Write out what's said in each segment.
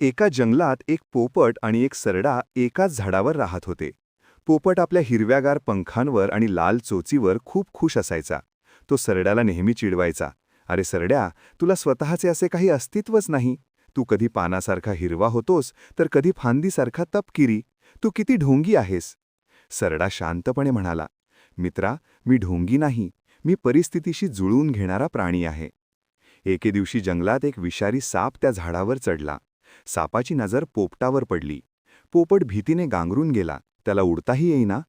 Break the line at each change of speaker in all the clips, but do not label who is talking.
एका जंगलात एक पोपट आणि एक सरडा एकाच झाडावर राहत होते. पोपट आपल्या हिरव्यागार पंखांवर आणि लाल चोचीवर खूप खुश असायचा. तो सरड्याला नेहमी चिडवायचा. अरे सरड्या तुला स्वतःचे असे काही अस्तित्वच नाही. तू कधी पानासारखा हिरवा होतोस तर कधी फांदीसारखा तपकिरी. तू किती ढोंगी आहेस. सरडा शांतपणे म्हणाला मित्रा मी ढोंगी नाही. मी परिस्थितीशी जुळवून घेणारा प्राणी आहे. एके दिवशी जंगलात एक विषारी साप त्या झाडावर चढला. सापाची नजर पोपटावर पडली. पोपट भीतीने गांगरून गेला. त्याला उडताही येईना.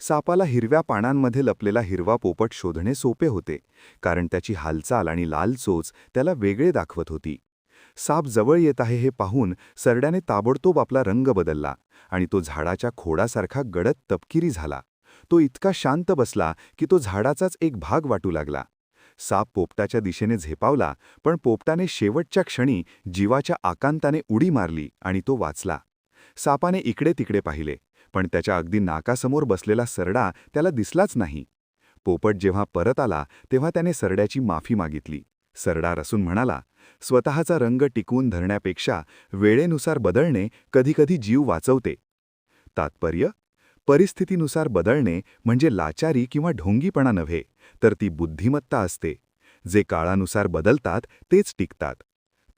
सापाला हिरव्या पानांमध्ये लपलेला हिरवा पोपट शोधणे सोपे होते कारण त्याची हालचाल आणि लाल चोच त्याला वेगळे दाखवत होती. साप जवळ येत आहे हे पाहून सरड्याने ताबडतोब आपला रंग बदलला आणि तो झाडाच्या खोडासारखा गडद तपकिरी झाला. तो इतका शांत बसला की तो झाडाचाच एक भाग वाटू लागला. साप पोपटाच्या दिशेने झेपावला पण पोपटाने शेवटच्या क्षणी जीवाच्या आकांताने उडी मारली आणि तो वाचला. सापाने इकडे तिकडे पाहिले पण त्याच्या अगदी नाकासमोर बसलेला सरडा त्याला दिसलाच नाही. पोपट जेव्हा परत आला तेव्हा त्याने सरड्याची माफी मागितली. सरडा रसून म्हणाला स्वतःचा रंग टिकवून धरण्यापेक्षा वेळेनुसार बदलणे कधीकधी जीव वाचवते. तात्पर्य परिस्थितीनुसार बदलणे म्हणजे लाचारी किंवा ढोंगीपणा नव्हे तर ती बुद्धिमत्ता असते. जे काळानुसार बदलतात तेच टिकतात.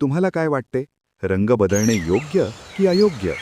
तुम्हाला काय वाटते? रंग बदलणे योग्य की अयोग्य?